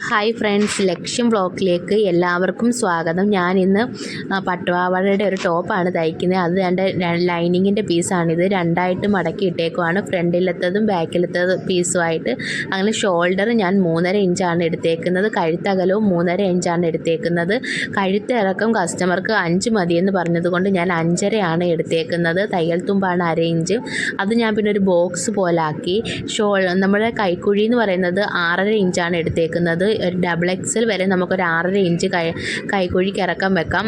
Hi friends ലക്ഷ്യം ബ്ലോക്കിലേക്ക് എല്ലാവർക്കും സ്വാഗതം. ഞാൻ ഇന്ന് പട്ടുപാവാടയുടെ ഒരു ടോപ്പാണ് തയ്ക്കുന്നത്. അത് എന്റെ ലൈനിങ്ങിന്റെ പീസാണിത് രണ്ടായിട്ട് മടക്കി ഇട്ടേക്കുവാണ്. ഫ്രണ്ടിലത്തതും ബാക്കിലത്തതും പീസുമായിട്ട് അങ്ങനെ ഷോൾഡർ ഞാൻ മൂന്നര ഇഞ്ചാണ് എടുത്തേക്കുന്നത്. കഴുത്തകലവും മൂന്നര ഇഞ്ചാണ് എടുത്തേക്കുന്നത്. കഴുത്ത് ഇറക്കം കസ്റ്റമർക്ക് അഞ്ച് മതിയെന്ന് പറഞ്ഞതുകൊണ്ട് ഞാൻ അഞ്ചരയാണ് എടുത്തേക്കുന്നത്. തയ്യൽ തുമ്പാണ് അര ഇഞ്ച് അത് ഞാൻ പിന്നെ ഒരു ബോക്സ് പോലാക്കി. ഷോൾ നമ്മുടെ കൈക്കുഴി എന്ന് പറയുന്നത് ആറര ഇഞ്ചാണ് എടുത്തേക്കുന്നത്. ഒരു ഡബിൾ എക്സൽ വരെ നമുക്കൊരു ആറര ഇഞ്ച് കൈ കൈക്കുഴിക്ക് ഇറക്കം വെക്കാം.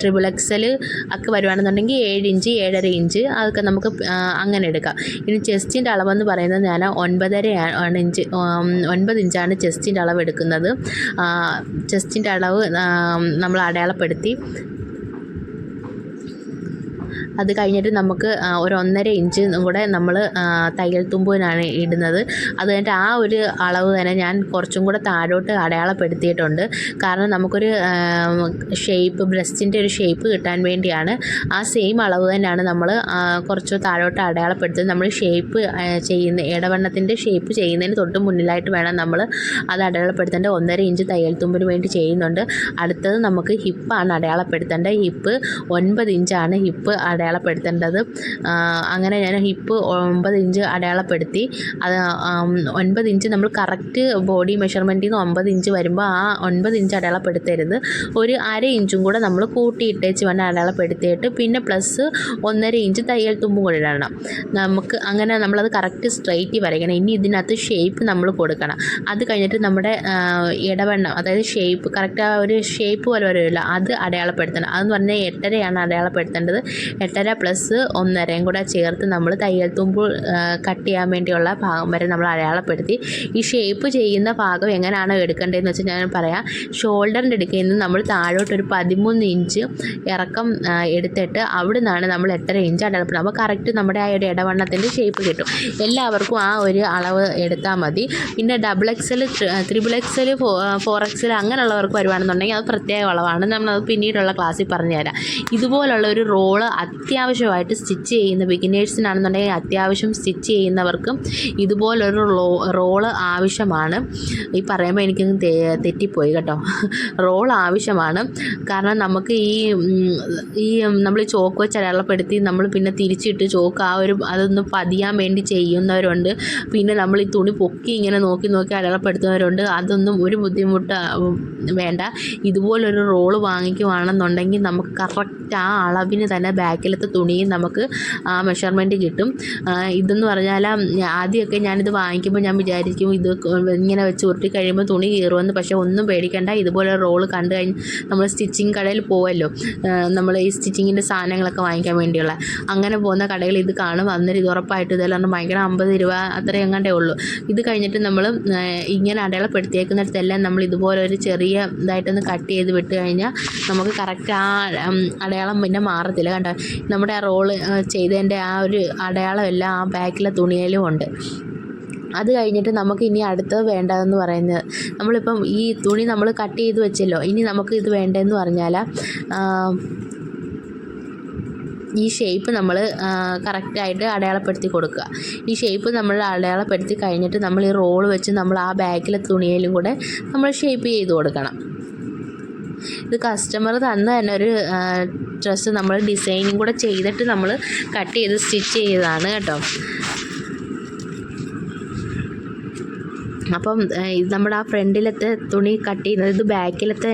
ട്രിപ്പിൾ എക്സൽ ഒക്കെ വരുവാണെന്നുണ്ടെങ്കിൽ ഏഴ് ഇഞ്ച് ഏഴര ഇഞ്ച് അതൊക്കെ നമുക്ക് അങ്ങനെ എടുക്കാം. ഇനി ചെസ്റ്റിന്റെ അളവെന്ന് പറയുന്നത് ഞാൻ ഒൻപതര ആണ് ഇഞ്ച് ഒൻപത് ഇഞ്ചാണ് ചെസ്റ്റിന്റെ അളവ് എടുക്കുന്നത്. ചെസ്റ്റിന്റെ അളവ് നമ്മൾ അടയാളപ്പെടുത്തി. അത് കഴിഞ്ഞിട്ട് നമുക്ക് ഒരു ഒന്നര ഇഞ്ച് കൂടെ നമ്മൾ തയ്യൽ തുമ്പിനാണ് ഇടുന്നത്. അത് കഴിഞ്ഞിട്ട് ആ ഒരു അളവ് തന്നെ ഞാൻ കുറച്ചും കൂടെ താഴോട്ട് അടയാളപ്പെടുത്തിയിട്ടുണ്ട്. കാരണം നമുക്കൊരു ഷേപ്പ് ബ്രസ്റ്റിന്റെ ഒരു ഷേപ്പ് കിട്ടാൻ വേണ്ടിയാണ് ആ സെയിം അളവ് തന്നെയാണ് നമ്മൾ കുറച്ച് താഴോട്ട് അടയാളപ്പെടുത്തുന്നത്. നമ്മൾ ഷേപ്പ് ചെയ്യുന്ന ഇടവണ്ണത്തിന്റെ ഷേപ്പ് ചെയ്യുന്നതിന് തൊട്ട് മുന്നിലായിട്ട് വേണം നമ്മൾ അത് അടയാളപ്പെടുത്തേണ്ട ഒന്നര ഇഞ്ച് തയ്യൽ തുമ്പിന് വേണ്ടി ചെയ്യുന്നുണ്ട്. അടുത്തത് നമുക്ക് ഹിപ്പാണ് അടയാളപ്പെടുത്തേണ്ടത് ഹിപ്പ് ഒൻപത് ഇഞ്ചാണ് ഹിപ്പ് അടയാളപ്പെടുത്തേണ്ടത്. അങ്ങനെ ഞാൻ ഹിപ്പ് ഒമ്പത് ഇഞ്ച് അടയാളപ്പെടുത്തി. അത് ഒൻപത് ഇഞ്ച് നമ്മൾ കറക്റ്റ് ബോഡി മെഷർമെന്റിൽ നിന്ന് ഒമ്പത് ഇഞ്ച് വരുമ്പോൾ ആ ഒൻപത് ഇഞ്ച് അടയാളപ്പെടുത്തരുത്. ഒരു അര ഇഞ്ചും കൂടെ നമ്മൾ കൂട്ടിയിട്ടേച്ച് വേണം അടയാളപ്പെടുത്തിയിട്ട്. പിന്നെ പ്ലസ് ഒന്നര ഇഞ്ച് തയ്യൽ തുമ്പും കൂടെ ഇടണം. നമുക്ക് അങ്ങനെ നമ്മളത് കറക്റ്റ് സ്ട്രൈറ്റ് വരയ്ക്കണം. ഇനി ഇതിനകത്ത് ഷേപ്പ് നമ്മൾ കൊടുക്കണം. അത് കഴിഞ്ഞിട്ട് നമ്മുടെ ഇടവണ്ണം അതായത് ഷേപ്പ് കറക്റ്റ് ആ ഒരു ഷേപ്പ് പോലെ വരുമല്ലോ അത് അടയാളപ്പെടുത്തണം. അതെന്ന് പറഞ്ഞാൽ എട്ടരയാണ് അടയാളപ്പെടുത്തേണ്ടത്. എട്ടര പ്ലസ് ഒന്നരയും കൂടെ ചേർത്ത് നമ്മൾ തയ്യൽ തുമ്പ് കട്ട് ചെയ്യാൻ വേണ്ടിയുള്ള ഭാഗം വരെ നമ്മൾ അടയാളപ്പെടുത്തി. ഈ ഷേപ്പ് ചെയ്യുന്ന ഭാഗം എങ്ങനെയാണോ എടുക്കേണ്ടതെന്ന് വെച്ചാൽ ഞാൻ പറയാം. ഷോൾഡറിന്റെ എടുക്കുന്നത് നമ്മൾ താഴോട്ട് ഒരു പതിമൂന്ന് ഇഞ്ച് ഇറക്കം എടുത്തിട്ട് അവിടെ നിന്നാണ് നമ്മൾ എട്ടര ഇഞ്ച് അടയാളപ്പെടുന്നത് അപ്പോൾ കറക്റ്റ് നമ്മുടെ ആ ഒരു ഇടവണ്ണത്തിന്റെ ഷേപ്പ് കിട്ടും. എല്ലാവർക്കും ആ ഒരു അളവ് എടുത്താൽ മതി. പിന്നെ double X L triple X L four X L അങ്ങനെയുള്ളവർക്ക് വരുവാണെന്നുണ്ടെങ്കിൽ അത് പ്രത്യേക അളവാണ്. നമ്മളത് പിന്നീടുള്ള ക്ലാസ്സിൽ പറഞ്ഞുതരാം. ഇതുപോലുള്ള ഒരു റോൾ അത്യാവശ്യമായിട്ട് സ്റ്റിച്ച് ചെയ്യുന്ന ബിഗിനേഴ്സിനാണെന്നുണ്ടെങ്കിൽ അത്യാവശ്യം സ്റ്റിച്ച് ചെയ്യുന്നവർക്കും ഇതുപോലൊരു റോ റോൾ ആവശ്യമാണ്. ഈ പറയുമ്പോൾ എനിക്ക് തെറ്റിപ്പോയി കേട്ടോ. റോൾ ആവശ്യമാണ്. കാരണം നമുക്ക് ഈ ഈ നമ്മൾ ചോക്ക് വെച്ച് അടയാളപ്പെടുത്തി നമ്മൾ പിന്നെ തിരിച്ചിട്ട് ചോക്ക് ആ ഒരു അതൊന്ന് പതിയാൻ വേണ്ടി ചെയ്യുന്നവരുണ്ട്. പിന്നെ നമ്മൾ ഈ തുണി പൊക്കി ഇങ്ങനെ നോക്കി നോക്കി അടയാളപ്പെടുത്തുന്നവരുണ്ട്. അതൊന്നും ഒരു ബുദ്ധിമുട്ട് വേണ്ട. ഇതുപോലൊരു റോൾ വാങ്ങിക്കുവാണെന്നുണ്ടെങ്കിൽ നമുക്ക് കറക്റ്റ് ആ അളവിന് തന്നെ ബാക്കിലത്തെ തുണിയും നമുക്ക് ആ മെഷർമെന്റ് കിട്ടും. ഇതെന്ന് പറഞ്ഞാൽ ആദ്യമൊക്കെ ഞാനിത് വാങ്ങിക്കുമ്പോൾ ഞാൻ വിചാരിക്കും ഇത് ഇങ്ങനെ വെച്ച് ഉരുട്ടി കഴിയുമ്പോൾ തുണി കീറുമെന്ന്. പക്ഷേ ഒന്നും പേടിക്കണ്ട ഇതുപോലെ റോൾ കണ്ടു കഴിഞ്ഞ് നമ്മൾ സ്റ്റിച്ചിങ് കടയിൽ പോവല്ലോ. നമ്മൾ ഈ സ്റ്റിച്ചിങ്ങിന്റെ സാധനങ്ങളൊക്കെ വാങ്ങിക്കാൻ വേണ്ടിയുള്ള. അങ്ങനെ പോകുന്ന കടയിൽ ഇത് കാണും. അന്നേരം ഇത് ഉറപ്പായിട്ട് ഇതെല്ലാം ഭയങ്കര അമ്പത് രൂപ അത്ര എങ്ങാണ്ടേ ഉള്ളൂ. ഇത് കഴിഞ്ഞിട്ട് നമ്മൾ ഇങ്ങനെ അടയാളപ്പെടുത്തിയേക്കുന്നിടത്തെല്ലാം നമ്മൾ ഇതുപോലെ ഒരു ചെറിയ ഇതായിട്ടൊന്ന് കട്ട് ചെയ്ത് വിട്ട് കഴിഞ്ഞാൽ നമുക്ക് കറക്റ്റ് ആ അടയാളം പിന്നെ മാറത്തില്ല. കണ്ടോ? നമ്മുടെ ആ റോൾ ചെയ്തതിന്റെ ആ ഒരു അടയാളമെല്ലാം ആ ബാക്കിലെ തുണിയിലും ഉണ്ട്. അത് കഴിഞ്ഞിട്ട് നമുക്ക് ഇനി അടുത്തത് വേണ്ടതെന്ന് പറയുന്നത് നമ്മളിപ്പം ഈ തുണി നമ്മൾ കട്ട് ചെയ്ത് വെച്ചല്ലോ ഇനി നമുക്ക് ഇത് വേണ്ടതെന്ന് പറഞ്ഞാൽ ഈ ഷേപ്പ് നമ്മൾ കറക്റ്റായിട്ട് അടയാളപ്പെടുത്തി കൊടുക്കുക. ഈ ഷേപ്പ് നമ്മൾ അടയാളപ്പെടുത്തി കഴിഞ്ഞിട്ട് നമ്മൾ ഈ റോൾ വെച്ച് നമ്മൾ ആ ബാക്കിലെ തുണിയിലും കൂടെ നമ്മൾ ഷേപ്പ് ചെയ്ത് കൊടുക്കണം. ഇത് കസ്റ്റമർ തന്ന തന്നെ ഒരു ഡ്രസ്സ് നമ്മൾ ഡിസൈനും കൂടെ ചെയ്തിട്ട് നമ്മൾ കട്ട് ചെയ്ത് സ്റ്റിച്ച് ചെയ്തതാണ് കേട്ടോ. അപ്പം നമ്മുടെ ആ ഫ്രണ്ടിലത്തെ തുണി കട്ട് ചെയ്യുന്നത് ഇത് ബാക്കിലത്തെ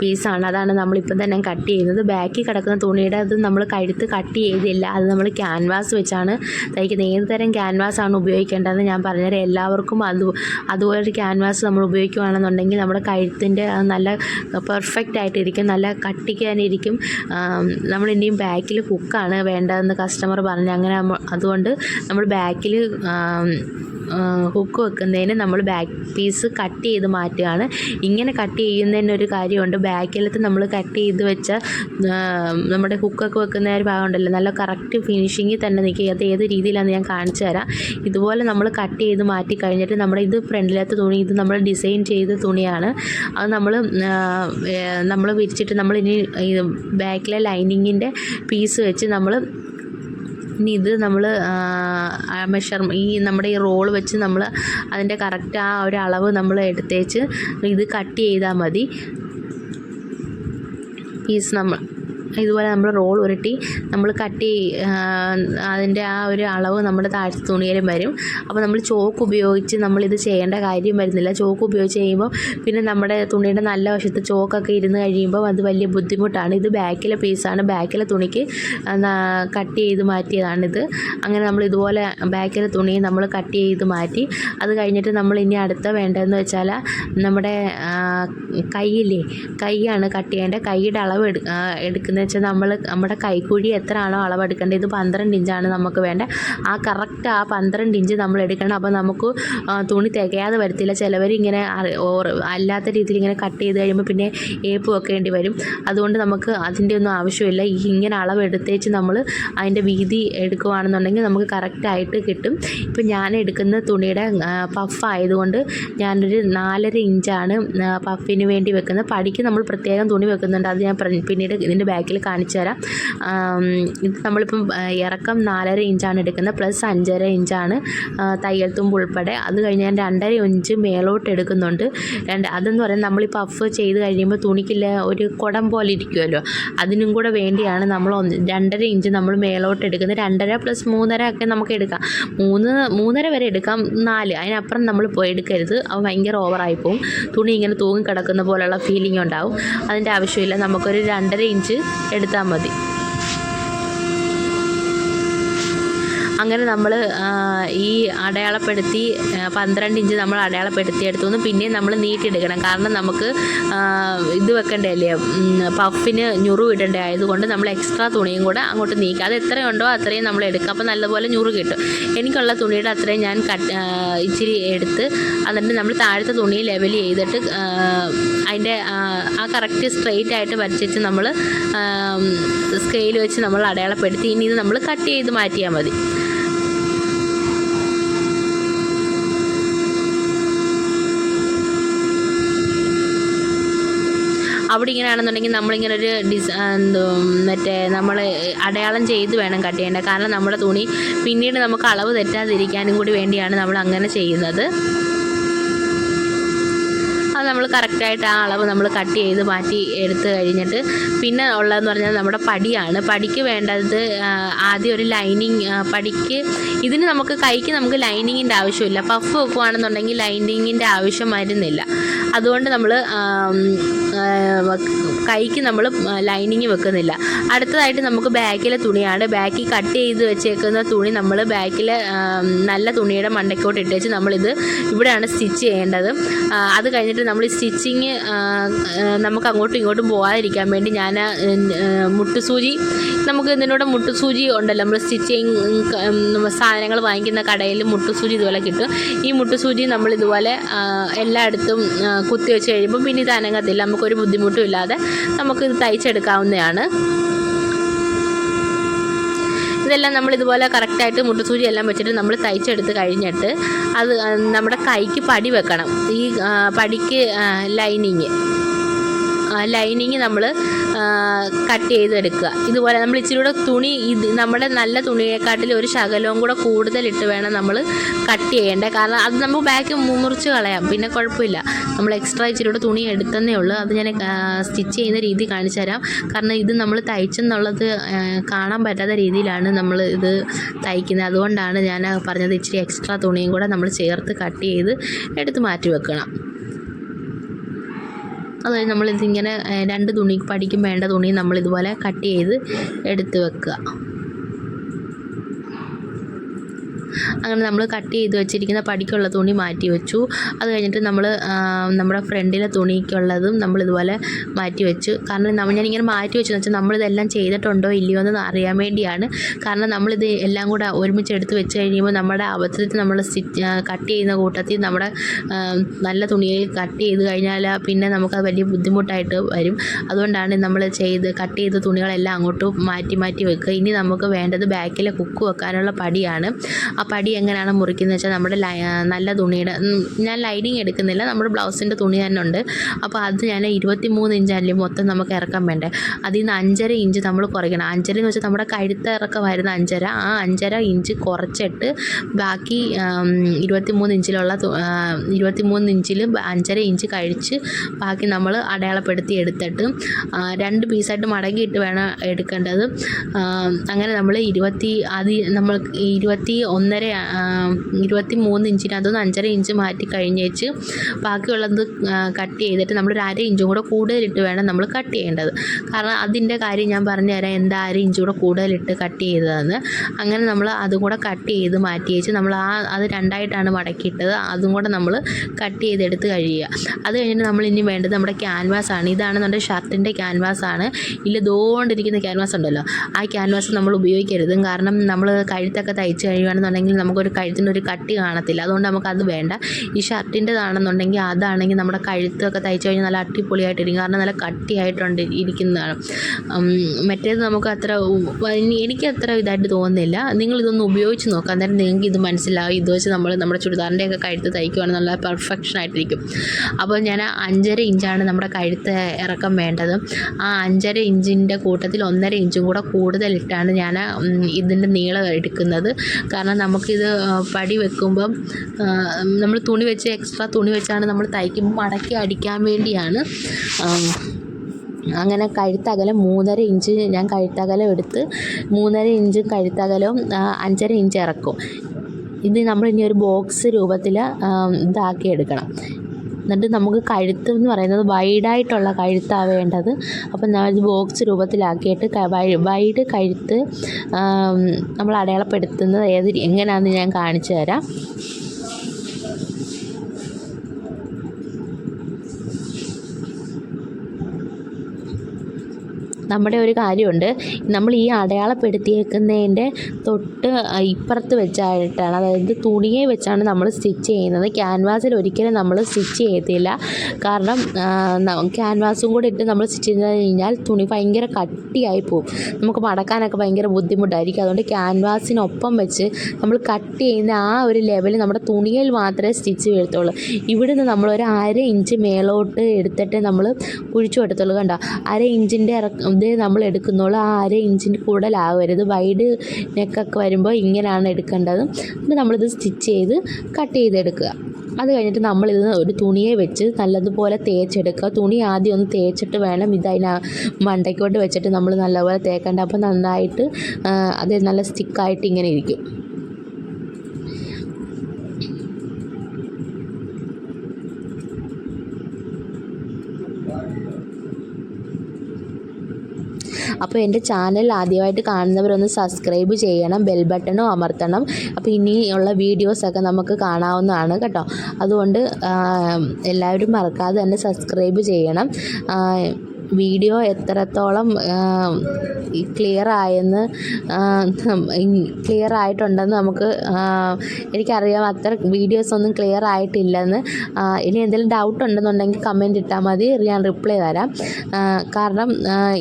പീസാണ്. അതാണ് നമ്മളിപ്പം തന്നെ കട്ട് ചെയ്യുന്നത്. ബാക്കിൽ കിടക്കുന്ന തുണിയുടെ അത് നമ്മൾ കഴുത്ത് കട്ട് ചെയ്തില്ല. അത് നമ്മൾ ക്യാൻവാസ് വെച്ചാണ് തയ്ക്കുന്നത്. ഏത് തരം ക്യാൻവാസ് ആണ് ഉപയോഗിക്കേണ്ടതെന്ന് ഞാൻ പറഞ്ഞുതരാം. എല്ലാവർക്കും അത് അതുപോലെ ഒരു ക്യാൻവാസ് നമ്മൾ ഉപയോഗിക്കുകയാണെന്നുണ്ടെങ്കിൽ നമ്മുടെ കഴുത്തിന്റെ നല്ല പെർഫെക്റ്റ് ആയിട്ടിരിക്കും. നല്ല കട്ടിക്കാനിരിക്കും. നമ്മൾ ഇനിയും ബാക്കിൽ ഹുക്കാണ് വേണ്ടതെന്ന് കസ്റ്റമർ പറഞ്ഞു. അങ്ങനെ അതുകൊണ്ട് നമ്മൾ ബാക്കിൽ ഹുക്ക് വെക്കുന്നതിന് നമ്മൾ ബാക്ക് പീസ് കട്ട് ചെയ്ത് മാറ്റുകയാണ്. ഇങ്ങനെ കട്ട് ചെയ്യുന്നതിന് ഒരു കാര്യമുണ്ട്. ബാക്കിലത്ത് നമ്മൾ കട്ട് ചെയ്ത് വെച്ച നമ്മുടെ ഹുക്കൊക്കെ വെക്കുന്ന ഒരു ഭാഗം ഉണ്ടല്ലോ. നല്ല കറക്റ്റ് ഫിനിഷിങ്ങിൽ തന്നെ നിൽക്കുക അത് ഏത് രീതിയിലാണെന്ന് ഞാൻ കാണിച്ചു തരാം. ഇതുപോലെ നമ്മൾ കട്ട് ചെയ്ത് മാറ്റി കഴിഞ്ഞിട്ട് നമ്മുടെ ഇത് ഫ്രണ്ടിലത്തെ തുണി ഇത് നമ്മൾ ഡിസൈൻ ചെയ്ത തുണിയാണ്. അത് നമ്മൾ നമ്മൾ വിരിച്ചിട്ട് നമ്മൾ ഇനി ബാക്കിലെ ലൈനിങ്ങിന്റെ പീസ് വെച്ച് നമ്മൾ ഇനി ഇത് നമ്മൾ മെഷർ ഈ നമ്മുടെ ഈ റോൾ വെച്ച് നമ്മൾ അതിന്റെ കറക്റ്റ് ആ ഒരു അളവ് നമ്മൾ എടുത്തേച്ച് ഇത് കട്ട് ചെയ്താൽ മതി. പീസ് നമ്മൾ ഇതുപോലെ നമ്മൾ റോൾ ഉരുട്ടി നമ്മൾ കട്ടി അതിന്റെ ആ ഒരു അളവ് നമ്മുടെ താഴത്തെ തുണിയിലും വരും. അപ്പോൾ നമ്മൾ ചോക്ക് ഉപയോഗിച്ച് നമ്മളിത് ചെയ്യേണ്ട കാര്യം വരുന്നില്ല. ചോക്ക് ഉപയോഗിച്ച് കഴിയുമ്പോൾ പിന്നെ നമ്മുടെ തുണിയുടെ നല്ല വശത്ത് ചോക്കൊക്കെ ഇരുന്ന് കഴിയുമ്പോൾ അത് വലിയ ബുദ്ധിമുട്ടാണ്. ഇത് ബാക്കിലെ പീസാണ്. ബാക്കിലെ തുണിക്ക് കട്ട് ചെയ്ത് മാറ്റിയതാണിത്. അങ്ങനെ നമ്മൾ ഇതുപോലെ ബാക്കിലെ തുണി നമ്മൾ കട്ട് ചെയ്ത് മാറ്റി. അത് കഴിഞ്ഞിട്ട് നമ്മൾ ഇനി അടുത്ത വേണ്ടതെന്ന് വെച്ചാൽ നമ്മുടെ കൈയില്ലേ? കൈയാണ് കട്ട് ചെയ്യേണ്ടത്. കൈയുടെ അളവ് എടു വെച്ചാൽ നമ്മൾ നമ്മുടെ കൈക്കുഴി എത്ര ആണോ അളവെടുക്കേണ്ടത്? ഇത് പന്ത്രണ്ട് ഇഞ്ചാണ് നമുക്ക് വേണ്ടത് ആ കറക്റ്റ് ആ പന്ത്രണ്ട് ഇഞ്ച് നമ്മൾ എടുക്കണം. അപ്പോൾ നമുക്ക് തുണി തികയാതെ വരത്തില്ല. ചിലവർ ഇങ്ങനെ അല്ലാത്ത രീതിയിൽ ഇങ്ങനെ കട്ട് ചെയ്ത് കഴിയുമ്പോൾ പിന്നെ ഏപ്പ് വെക്കേണ്ടി വരും. അതുകൊണ്ട് നമുക്ക് അതിന്റെ ഒന്നും ആവശ്യമില്ല. ഈ ഇങ്ങനെ അളവെടുത്തേച്ച് നമ്മൾ അതിന്റെ വീതി എടുക്കുകയാണെന്നുണ്ടെങ്കിൽ നമുക്ക് കറക്റ്റായിട്ട് കിട്ടും. ഇപ്പം ഞാൻ എടുക്കുന്ന തുണിയുടെ പഫ് ആയതുകൊണ്ട് ഞാനൊരു നാലര ഇഞ്ചാണ് പഫിന് വേണ്ടി വെക്കുന്നത്. പടിക്ക് നമ്മൾ പ്രത്യേകം തുണി വെക്കുന്നുണ്ട്. അത് ഞാൻ പിന്നീട് ഇതിന്റെ ബാക്കിൽ കാണിച്ചു തരാം. ഇത് നമ്മളിപ്പം ഇറക്കം നാലര ഇഞ്ചാണ് എടുക്കുന്നത്. പ്ലസ് അഞ്ചര ഇഞ്ചാണ് തയ്യൽ തുമ്പ് ഉൾപ്പെടെ. അത് കഴിഞ്ഞ് ഞാൻ രണ്ടര ഇഞ്ച് മേലോട്ട് എടുക്കുന്നുണ്ട്. രണ്ട് അതെന്ന് പറയുന്നത് നമ്മൾ ഈ പഫ് ചെയ്ത് കഴിയുമ്പോൾ തുണിക്കില്ല ഒരു കുടം പോലെ ഇരിക്കുമല്ലോ അതിനും കൂടെ വേണ്ടിയാണ് നമ്മൾ ഒന്ന് രണ്ടര ഇഞ്ച് നമ്മൾ മേലോട്ട് എടുക്കുന്നത്. രണ്ടര പ്ലസ് മൂന്നര ഒക്കെ നമുക്ക് എടുക്കാം. മൂന്ന് മൂന്നര വരെ എടുക്കാം. നാല് അതിനപ്പുറം നമ്മൾ പോയി എടുക്കരുത്. അത് ഭയങ്കര ഓവറായി പോകും തുണി ഇങ്ങനെ തൂങ്ങി കിടക്കുന്ന പോലെയുള്ള ഫീലിംഗ് ഉണ്ടാവും. അതിന്റെ ആവശ്യമില്ല. നമുക്കൊരു രണ്ടര ഇഞ്ച് എടുത്താൽ മതി. അങ്ങനെ നമ്മൾ ഈ അടയാളപ്പെടുത്തി പന്ത്രണ്ട് ഇഞ്ച് നമ്മൾ അടയാളപ്പെടുത്തി എടുത്തു പിന്നെയും നമ്മൾ നീട്ടിയെടുക്കണം. കാരണം നമുക്ക് ഇത് ഇത് വെക്കണ്ടല്ലേ? പഫിന് ഞുറു ഇടേണ്ട ആയതുകൊണ്ട് നമ്മൾ എക്സ്ട്രാ തുണിയും കൂടെ അങ്ങോട്ട് നീക്കുക അത് എത്രയുണ്ടോ അത്രയും നമ്മൾ എടുക്കുക അപ്പോൾ നല്ലപോലെ ഞുറു കിട്ടും. എനിക്കുള്ള തുണിയുടെ അത്രയും ഞാൻ കട്ട് ഇച്ചിരി എടുത്ത് എന്നിട്ട് നമ്മൾ താഴത്തെ തുണി ലെവൽ ചെയ്തിട്ട് അതിന്റെ ആ കറക്റ്റ് സ്ട്രെയിറ്റ് ആയിട്ട് വരച്ചിട്ട് നമ്മൾ സ്കെയിൽ വെച്ച് നമ്മൾ അടയാളപ്പെടുത്തി. ഇനി ഇത് നമ്മൾ കട്ട് ചെയ്ത് മാറ്റിയാൽ മതി. അവിടെ ഇങ്ങനെയാണെന്നുണ്ടെങ്കിൽ നമ്മളിങ്ങനെ ഒരു ഡിസ് എന്തോ മറ്റേ നമ്മൾ അടയാളം ചെയ്ത് വേണം കട്ട് ചെയ്യേണ്ടത് കാരണം നമ്മുടെ തുണി പിന്നീട് നമുക്ക് അളവ് തെറ്റാതിരിക്കാനും കൂടി വേണ്ടിയാണ് നമ്മൾ അങ്ങനെ ചെയ്യുന്നത്. നമ്മൾ കറക്റ്റായിട്ട് ആ അളവ് നമ്മൾ കട്ട് ചെയ്ത് മാറ്റി എടുത്ത് കഴിഞ്ഞിട്ട് പിന്നെ ഉള്ളതെന്ന് പറഞ്ഞാൽ നമ്മുടെ പടിയാണ്. പടിക്ക് വേണ്ടത് ആദ്യം ഒരു ലൈനിങ് പടിക്ക് ഇതിന് നമുക്ക് കൈക്ക് നമുക്ക് ലൈനിങ്ങിന്റെ ആവശ്യമില്ല. പഫ് വെക്കുവാണെന്നുണ്ടെങ്കിൽ ലൈനിങ്ങിന്റെ ആവശ്യം വരുന്നില്ല. അതുകൊണ്ട് നമ്മൾ കൈക്ക് നമ്മൾ ലൈനിങ് വെക്കുന്നില്ല. അടുത്തതായിട്ട് നമുക്ക് ബാക്കിലെ തുണിയാണ്. ബാക്കിൽ കട്ട് ചെയ്ത് വെച്ചേക്കുന്ന തുണി നമ്മൾ ബാക്കിലെ നല്ല തുണിയുടെ മണ്ടയ്ക്കോട്ട് ഇട്ടേച്ച് നമ്മളിത് ഇവിടെയാണ് സ്റ്റിച്ച് ചെയ്യേണ്ടത്. അത് കഴിഞ്ഞിട്ട് നമ്മൾ സ്റ്റിച്ചിങ് നമുക്ക് അങ്ങോട്ടും ഇങ്ങോട്ടും പോകാതിരിക്കാൻ വേണ്ടി ഞാൻ മുട്ടുസൂചി നമുക്ക് ഇതിനോട് മുട്ടുസൂചി ഉണ്ടല്ലോ. നമ്മൾ സ്റ്റിച്ചിങ് സാധനങ്ങൾ വാങ്ങിക്കുന്ന കടയിൽ മുട്ടുസൂചി ഇതുപോലെ കിട്ടും. ഈ മുട്ടുസൂചി നമ്മൾ ഇതുപോലെ എല്ലായിടത്തും കുത്തി വെച്ച് കഴിയുമ്പോൾ പിന്നെ ഇത് അനങ്ങത്തില്ല. നമുക്കൊരു ബുദ്ധിമുട്ടും ഇല്ലാതെ ഇത് തയ്ച്ചെടുക്കാവുന്നതാണ്. ഇതെല്ലാം നമ്മൾ ഇതുപോലെ കറക്റ്റായിട്ട് മുട്ടുസൂചി എല്ലാം വെച്ചിട്ട് നമ്മൾ തയ്ച്ചെടുത്ത് കഴിഞ്ഞിട്ട് അത് നമ്മുടെ കൈക്ക് പടി വെക്കണം. ഈ പടിക്ക് ലൈനിങ് ലൈനിങ് നമ്മൾ കട്ട് ചെയ്തെടുക്കുക. ഇതുപോലെ നമ്മൾ ഇച്ചിരി കൂടെ തുണി ഇത് നമ്മുടെ നല്ല തുണിയെക്കാട്ടിൽ ഒരു ശകലവും കൂടെ കൂടുതലിട്ട് വേണം നമ്മൾ കട്ട് ചെയ്യേണ്ടത് കാരണം അത് നമ്മൾ ബാക്ക് മുറിച്ച് കളയാം. പിന്നെ കുഴപ്പമില്ല. നമ്മൾ എക്സ്ട്രാ ഇച്ചിരി കൂടെ തുണി എടുത്തന്നേ ഉള്ളൂ. അത് ഞാൻ സ്റ്റിച്ച് ചെയ്യുന്ന രീതി കാണിച്ചു തരാം. കാരണം ഇത് നമ്മൾ തയ്ച്ചെന്നുള്ളത് കാണാൻ പറ്റാത്ത രീതിയിലാണ് നമ്മൾ ഇത് തയ്ക്കുന്നത്. അതുകൊണ്ടാണ് ഞാൻ പറഞ്ഞത് ഇച്ചിരി എക്സ്ട്രാ തുണിയും കൂടെ നമ്മൾ ചേർത്ത് കട്ട് ചെയ്ത് എടുത്ത് മാറ്റി വെക്കണം. അതായത് നമ്മളിതിങ്ങനെ രണ്ട് തുണി പടിക്കും വേണ്ട തുണി നമ്മളിതുപോലെ കട്ട് ചെയ്ത് എടുത്ത് വെക്കുക. അങ്ങനെ നമ്മൾ കട്ട് ചെയ്ത് വെച്ചിരിക്കുന്ന പടിക്കുള്ള തുണി മാറ്റി വെച്ചു. അത് കഴിഞ്ഞിട്ട് നമ്മൾ നമ്മുടെ ഫ്രണ്ടിലെ തുണിക്കുള്ളതും നമ്മൾ ഇതുപോലെ മാറ്റി വെച്ചു. കാരണം നമ്മൾ ഞാനിങ്ങനെ മാറ്റി വെച്ചെന്ന് വെച്ചാൽ നമ്മളിതെല്ലാം ചെയ്തിട്ടുണ്ടോ ഇല്ലയോ എന്ന് അറിയാൻ വേണ്ടിയാണ്. കാരണം നമ്മളിത് എല്ലാം കൂടെ ഒരുമിച്ച് എടുത്ത് വെച്ച് കഴിയുമ്പോൾ നമ്മുടെ അവസരത്തിൽ നമ്മൾ കട്ട് ചെയ്യുന്ന കൂട്ടത്തിൽ നമ്മുടെ നല്ല തുണിയിൽ കട്ട് ചെയ്ത് കഴിഞ്ഞാൽ പിന്നെ നമുക്കത് വലിയ ബുദ്ധിമുട്ടായിട്ട് വരും. അതുകൊണ്ടാണ് നമ്മൾ ചെയ്ത് കട്ട് ചെയ്ത തുണികളെല്ലാം അങ്ങോട്ട് മാറ്റി മാറ്റി വെക്കുക. ഇനി നമുക്ക് വേണ്ടത് ബാക്കിലെ കുക്ക് വെക്കാനുള്ള പടിയാണ്. ആ പടി എങ്ങനെയാണ് മുറിക്കുന്നത് വെച്ചാൽ നമ്മുടെ നല്ല തുണിയുടെ ഞാൻ ലൈനിങ് എടുക്കുന്നില്ല നമ്മുടെ ബ്ലൗസിന്റെ തുണി തന്നെ ഉണ്ട് അപ്പോൾ അത് ഞാൻ ഇരുപത്തി മൂന്ന് ഇഞ്ച് അല്ലേ മൊത്തം നമുക്ക് ഇറക്കാൻ വേണ്ടേ? അതിൽ നിന്ന് അഞ്ചര ഇഞ്ച് നമ്മൾ കുറയ്ക്കണം. അഞ്ചര എന്ന് വെച്ചാൽ നമ്മുടെ കഴുത്ത് ഇറക്കം വരുന്ന അഞ്ചര. ആ അഞ്ചര ഇഞ്ച് കുറച്ചിട്ട് ബാക്കി ഇരുപത്തി മൂന്ന് ഇഞ്ചിലുള്ള ഇരുപത്തി മൂന്ന് ഇഞ്ചിൽ അഞ്ചര ഇഞ്ച് കഴിച്ച് ബാക്കി നമ്മൾ അടയാളപ്പെടുത്തി എടുത്തിട്ട് രണ്ട് പീസായിട്ട് മടങ്ങിയിട്ട് വേണം എടുക്കേണ്ടത്. അങ്ങനെ നമ്മൾ ഇരുപത്തി അത് നമ്മൾ ഇരുപത്തി ഒന്നര ഇരുപത്തി മൂന്ന് ഇഞ്ചിന് അതൊന്ന് അഞ്ചര ഇഞ്ച് മാറ്റി കഴിഞ്ഞേച്ച് ബാക്കിയുള്ളത് കട്ട് ചെയ്തിട്ട് നമ്മളൊരു അര ഇഞ്ചും കൂടെ കൂടുതലിട്ട് വേണം നമ്മൾ കട്ട് ചെയ്യേണ്ടത്. കാരണം അതിന്റെ കാര്യം ഞാൻ പറഞ്ഞു തരാം എന്താ അര ഇഞ്ചും കൂടെ കൂടുതലിട്ട് കട്ട് ചെയ്തതെന്ന്. അങ്ങനെ നമ്മൾ അതും കൂടെ കട്ട് ചെയ്ത് മാറ്റി വെച്ച് നമ്മൾ ആ അത് രണ്ടായിട്ടാണ് മടക്കിയിട്ടത്. അതും കൂടെ നമ്മൾ കട്ട് ചെയ്തെടുത്ത് കഴിയുക. അത് കഴിഞ്ഞിട്ട് നമ്മൾ ഇനി വേണ്ടത് നമ്മുടെ ക്യാൻവാസ് ആണ്. ഇതാണ് നമ്മുടെ ഷർട്ടിന്റെ ക്യാൻവാസ് ആണ്. ഇല്ല ദോണ്ടിരിക്കുന്ന ക്യാൻവാസ് ഉണ്ടല്ലോ. ആ ക്യാൻവാസ് നമ്മൾ ഉപയോഗിക്കരുത്. കാരണം നമ്മൾ കഴുത്തൊക്കെ തയ്ച്ച് കഴിയുകയാണെന്നുണ്ടെങ്കിൽ നമുക്കൊരു കഴുത്തിന്റെ ഒരു കട്ടി കാണത്തില്ല. അതുകൊണ്ട് നമുക്കത് വേണ്ട. ഈ ഷർട്ടിന്റെതാണെന്നുണ്ടെങ്കിൽ അതാണെങ്കിൽ നമ്മുടെ കഴുത്തൊക്കെ തയ്ച്ച് കഴിഞ്ഞാൽ നല്ല അടിപൊളിയായിട്ടിരിക്കും. കാരണം നല്ല കട്ടിയായിട്ടുണ്ട് ഇരിക്കുന്നതാണ്. മറ്റേത് നമുക്ക് അത്ര എനിക്ക് അത്ര ഇതായിട്ട് തോന്നുന്നില്ല. നിങ്ങളിതൊന്ന് ഉപയോഗിച്ച് നോക്കാം. അന്നേരം നിങ്ങൾക്ക് ഇത് മനസ്സിലാവും. ഇത് വെച്ച് നമ്മൾ നമ്മുടെ ചുരിദാറിന്റെയൊക്കെ കഴുത്ത് തയ്ക്കുവാണെങ്കിൽ നല്ല പെർഫെക്ഷൻ ആയിട്ടിരിക്കും അപ്പോൾ ഞാൻ അഞ്ചര ഇഞ്ചാണ് നമ്മുടെ കഴുത്ത് ഇറക്കം വേണ്ടത്. ആ അഞ്ചര ഇഞ്ചിന്റെ കൂട്ടത്തിൽ ഒന്നര ഇഞ്ചും കൂടെ കൂടുതലിട്ടാണ് ഞാൻ ഇതിന്റെ നീളം എടുക്കുന്നത്. കാരണം നമുക്കിത് ആ, പടി വെക്കുമ്പം നമ്മൾ തുണി വെച്ച് എക്സ്ട്രാ തുണി വെച്ചാണ് നമ്മൾ തയ്ക്കുമ്പോൾ മടക്കി അടിക്കാൻ വേണ്ടിയാണ്. അങ്ങനെ കഴുത്തകലം മൂന്നര ഇഞ്ച് ഞാൻ കഴുത്തകലം എടുത്ത് മൂന്നര ഇഞ്ച് കഴുത്തകലവും അഞ്ചര ഇഞ്ച് ഇറക്കും. ഇത് നമ്മൾ ഇനി ഒരു ബോക്സ് രൂപത്തിൽ ഇതാക്കി എടുക്കണം എന്നിട്ട് നമുക്ക് കഴുത്ത് എന്ന് പറയുന്നത് വൈഡായിട്ടുള്ള കഴുത്താണ് വേണ്ടത്. അപ്പം നമ്മൾ ബോക്സ് രൂപത്തിലാക്കിയിട്ട് വൈഡ് കഴുത്ത് നമ്മൾ അടയാളപ്പെടുത്തുന്നത് ഏത് എങ്ങനെയാണെന്ന് ഞാൻ കാണിച്ചു തരാം. നമ്മുടെ ഒരു കാര്യമുണ്ട്. നമ്മൾ ഈ അടയാളപ്പെടുത്തിയേക്കുന്നതിന്റെ തൊട്ട് ഇപ്പുറത്ത് വെച്ചായിട്ടാണ് അതായത് തുണിയെ വെച്ചാണ് നമ്മൾ സ്റ്റിച്ച് ചെയ്യുന്നത്. ക്യാൻവാസിൽ ഒരിക്കലും നമ്മൾ സ്റ്റിച്ച് ചെയ്യത്തില്ല. കാരണം ക്യാൻവാസും കൂടെ ഇട്ട് നമ്മൾ സ്റ്റിച്ച് ചെയ്ത് കഴിഞ്ഞാൽ തുണി ഭയങ്കര കട്ടിയായി പോകും നമുക്ക് മടക്കാനൊക്കെ ഭയങ്കര ബുദ്ധിമുട്ടായിരിക്കും. അതുകൊണ്ട് ക്യാൻവാസിനൊപ്പം വെച്ച് നമ്മൾ കട്ട് ചെയ്യുന്ന ആ ഒരു ലെവലിൽ നമ്മുടെ തുണിയിൽ മാത്രമേ സ്റ്റിച്ച് വീഴത്തുള്ളൂ ഇവിടുന്ന് നമ്മൾ ഒരു അര ഇഞ്ച് മേലോട്ട് എടുത്തിട്ട് നമ്മൾ കുഴിച്ചു കൊടുത്തുള്ളൂ കണ്ടോ? അര ഇഞ്ചിന്റെ ഇത് നമ്മൾ എടുക്കുന്നുള്ളൂ ആ അര ഇഞ്ചിന് കൂടുതലാവരുത്. വൈഡ് നെക്കൊക്കെ വരുമ്പോൾ ഇങ്ങനെയാണ് എടുക്കേണ്ടത്. എന്നിട്ട് നമ്മളിത് സ്റ്റിച്ച് ചെയ്ത് കട്ട് ചെയ്തെടുക്കുക. അത് കഴിഞ്ഞിട്ട് നമ്മളിത് ഒരു തുണിയെ വെച്ച് നല്ലതുപോലെ തേച്ചെടുക്കുക. തുണി ആദ്യം ഒന്ന് തേച്ചിട്ട് വേണം ഇത് അതിന് മണ്ടയ്ക്കോട്ട് വെച്ചിട്ട് നമ്മൾ നല്ലപോലെ തേക്കേണ്ട. അപ്പോൾ നന്നായിട്ട് അത് നല്ല സ്റ്റിക്കായിട്ട് ഇങ്ങനെ ഇരിക്കും. അപ്പോൾ എന്റെ ചാനൽ ആദ്യമായിട്ട് കാണുന്നവരൊന്ന് സബ്സ്ക്രൈബ് ചെയ്യണം ബെൽ ബട്ടണും അമർത്തണം. അപ്പോൾ ഇനിയുള്ള വീഡിയോസൊക്കെ നമുക്ക് കാണാവുന്നതാണ് കേട്ടോ. അതുകൊണ്ട് എല്ലാവരും മറക്കാതെ തന്നെ സബ്സ്ക്രൈബ് ചെയ്യണം. വീഡിയോ എത്രത്തോളം ക്ലിയർ ആയെന്ന് ക്ലിയർ ആയിട്ടുണ്ടെന്ന് നമുക്ക് എനിക്കറിയാം. അത്ര വീഡിയോസ് ഒന്നും ക്ലിയർ ആയിട്ടില്ലെന്ന്. ഇനി എന്തെങ്കിലും ഡൗട്ട് ഉണ്ടെന്നുണ്ടെങ്കിൽ കമന്റ് ഇട്ടാൽ മതി. ഞാൻ റിപ്ലൈ തരാം. കാരണം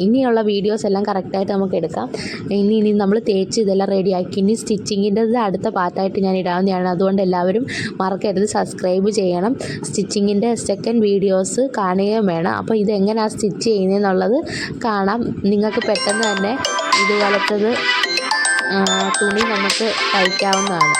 ഇനിയുള്ള വീഡിയോസ് എല്ലാം കറക്റ്റായിട്ട് നമുക്ക് എടുക്കാം. ഇനി ഇനി നമ്മൾ തേച്ച് ഇതെല്ലാം റെഡിയാക്കി ഇനി സ്റ്റിച്ചിങ്ങിന്റെത് അടുത്ത പാർട്ടായിട്ട് ഞാൻ ഇടാവുന്നതാണ്. അതുകൊണ്ട് എല്ലാവരും മറക്കരുത്. സബ്സ്ക്രൈബ് ചെയ്യണം. സ്റ്റിച്ചിങ്ങിന്റെ സെക്കൻഡ് വീഡിയോസ് കാണുകയും വേണം. അപ്പോൾ ഇതെങ്ങനെയാണ് സ്റ്റിച്ച് ചെയ്യുന്നതെന്നുള്ളത് കാണാം. നിങ്ങൾക്ക് പെട്ടെന്ന് തന്നെ ഇതുപോലത്തത് തുണി നമുക്ക് തയ്ക്കാവുന്നതാണ്.